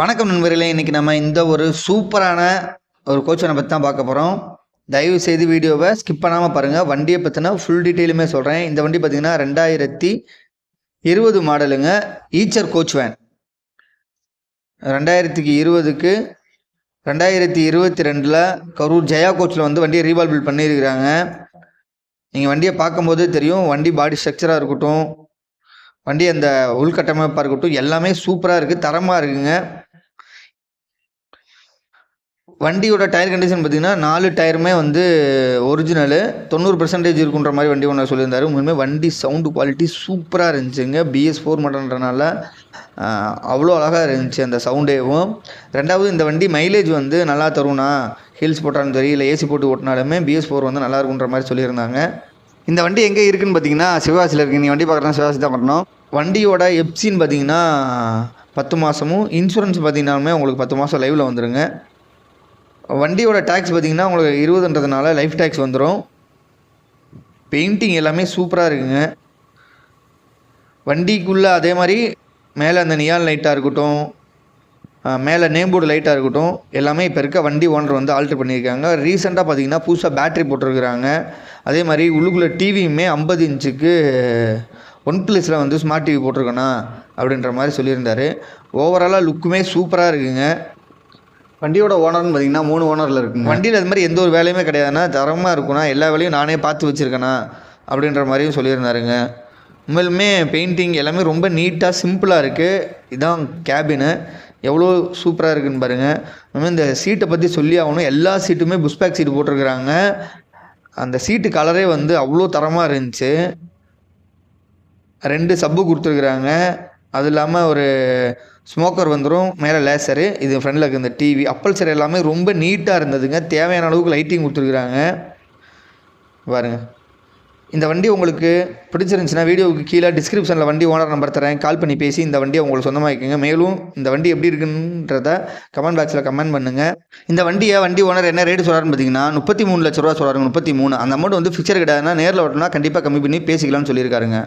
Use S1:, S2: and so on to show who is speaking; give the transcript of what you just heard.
S1: வணக்கம் நண்பர்களே இன்றைக்கி நம்ம இந்த ஒரு சூப்பரான ஒரு கோச்சனை பற்றி தான் பார்க்க போகிறோம் தயவு செய்து வீடியோவை ஸ்கிப் பண்ணாமல் பாருங்கள் வண்டியை பற்றின ஃபுல் டீட்டெயிலுமே சொல்கிறேன் இந்த வண்டி பார்த்திங்கன்னா ரெண்டாயிரத்தி இருபது மாடலுங்க. ஈச்சர் கோச் வேன் ரெண்டாயிரத்துக்கு இருபதுக்கு ரெண்டாயிரத்தி இருபத்தி ரெண்டில் கரூர் ஜெயா கோச்சில் வந்து வண்டியை ரீவால்பில் பண்ணியிருக்கிறாங்க. நீங்கள் வண்டியை பார்க்கும்போது தெரியும் வண்டி பாடி ஸ்ட்ரக்சராக இருக்கட்டும் வண்டி அந்த உள்கட்டமைப்பாக இருக்கட்டும் எல்லாமே சூப்பராக இருக்குது தரமாக இருக்குங்க. வண்டியோட டயர் கண்டிஷன் பார்த்தீங்கன்னா நாலு டயருமே வந்து ஒரிஜினலு. தொண்ணூறு பர்சன்டேஜ் இருக்குன்ற மாதிரி வண்டி ஒன்று சொல்லியிருந்தாரு. உண்மையுமே வண்டி சவுண்டு குவாலிட்டி சூப்பராக இருந்துச்சுங்க. பிஎஸ் ஃபோர் மாடல்ன்றனால அவ்வளோ அழகாக இருந்துச்சு அந்த சவுண்டேவும். ரெண்டாவது இந்த வண்டி மைலேஜ் வந்து நல்லா தரும்னா ஹில்ஸ் போட்டாலும் சரி இல்லை ஏசி போட்டு ஓட்டினாலுமே பிஎஸ் ஃபோர் வந்து நல்லா இருக்குன்ற மாதிரி சொல்லியிருந்தாங்க. இந்த வண்டி எங்கே இருக்குதுன்னு பார்த்தீங்கன்னா சிவகாசியில் இருக்குது நீ வண்டி பார்க்குறேன் சிவகாசி தான் பண்ணணும் வண்டியோட எப்சின்னு பார்த்தீங்கன்னா பத்து மாதமும் இன்சூரன்ஸ் பார்த்தீங்கன்னாலுமே உங்களுக்கு பத்து மாதம் லைவில் வந்துடுங்க வண்டியோட டேக்ஸ் பார்த்திங்கன்னா உங்களுக்கு இருபதுன்றதுனால லைஃப் டேக்ஸ் வந்துடும் பெயிண்டிங் எல்லாமே சூப்பராக இருக்குங்க. வண்டிக்குள்ளே அதே மாதிரி மேலே அந்த நியால் லைட்டாக இருக்கட்டும் மேலே நேம் போர்டு லைட்டாக இருக்கட்டும் எல்லாமே இப்போ இருக்க வண்டி ஓனர் வந்து ஆல்ட்ரு பண்ணியிருக்காங்க. ரீசெண்டாக பார்த்தீங்கன்னா புதுசாக பேட்ரி போட்டிருக்கிறாங்க. அதே மாதிரி உள்ளுக்குள்ளே டிவியுமே ஐம்பது இன்ச்சுக்கு ஒன் ப்ளஸில் வந்து ஸ்மார்ட் டிவி போட்டிருக்கோண்ணா அப்படின்ற மாதிரி சொல்லியிருந்தார். ஓவராலாக லுக்குமே சூப்பராக இருக்குங்க. வண்டியோட ஓனர்னு பார்த்தீங்கன்னா மூணு ஓனரில் இருக்குங்க வண்டியில் அது மாதிரி எந்த ஒரு வேலையுமே கிடையாதுன்னா தரமாக இருக்குண்ணா எல்லா வேலையும் நானே பார்த்து வச்சுருக்கேண்ணா அப்படின்ற மாதிரியும் சொல்லியிருந்தாருங்க. உண்மையிலுமே பெயிண்டிங் எல்லாமே ரொம்ப நீட்டாக சிம்பிளாக இருக்குது இதுதான் கேபினு எவ்வளோ சூப்பராக இருக்குதுன்னு பாருங்கள் இந்த சீட்டை பற்றி சொல்லி ஆகணும். எல்லா சீட்டுமே புஷ்பேக் சீட்டு போட்டிருக்கிறாங்க. அந்த சீட்டு கலரே வந்து அவ்வளோ தரமாக இருந்துச்சு. ரெண்டு சப்பு கொடுத்துருக்குறாங்க. அது இல்லாமல் ஒரு ஸ்மோக்கர் வந்துடும் மேலே லேசரு இது ஃப்ரெண்டில் இருக்க இந்த டிவி அப்பல் சரி எல்லாமே ரொம்ப நீட்டாக இருந்ததுங்க. தேவையான அளவுக்கு லைட்டிங் கொடுத்துருக்குறாங்க. பாருங்கள் இந்த வண்டி உங்களுக்கு பிடிச்சிருந்துச்சுன்னா வீடியோவுக்கு கீழே டிஸ்கிரிப்ஷனில் வண்டி ஓனர் நம்பர் தரேன். கால் பண்ணி பேசி இந்த வண்டியை உங்களுக்கு சொந்தமாக்கிக்கோங்க. மேலும் இந்த வண்டி எப்படி இருக்குன்றத கமெண்ட் பாக்ஸில் கமெண்ட் பண்ணுங்கள் இந்த வண்டியை வண்டி ஓனர் என்ன ரேட்டு சொல்கிறாருன்னு பார்த்தீங்கன்னா முப்பத்தி மூணு லட்ச ரூபா சொல்கிறாருங்க முப்பத்தி மூணு. அந்த அமௌண்ட் வந்து ஃபிக்சர் கிடையாதுன்னா நேரில் ஓட்டினா கண்டிப்பாக கம்மி பண்ணி பேசிக்கலாம்னு சொல்லியிருக்காருங்க.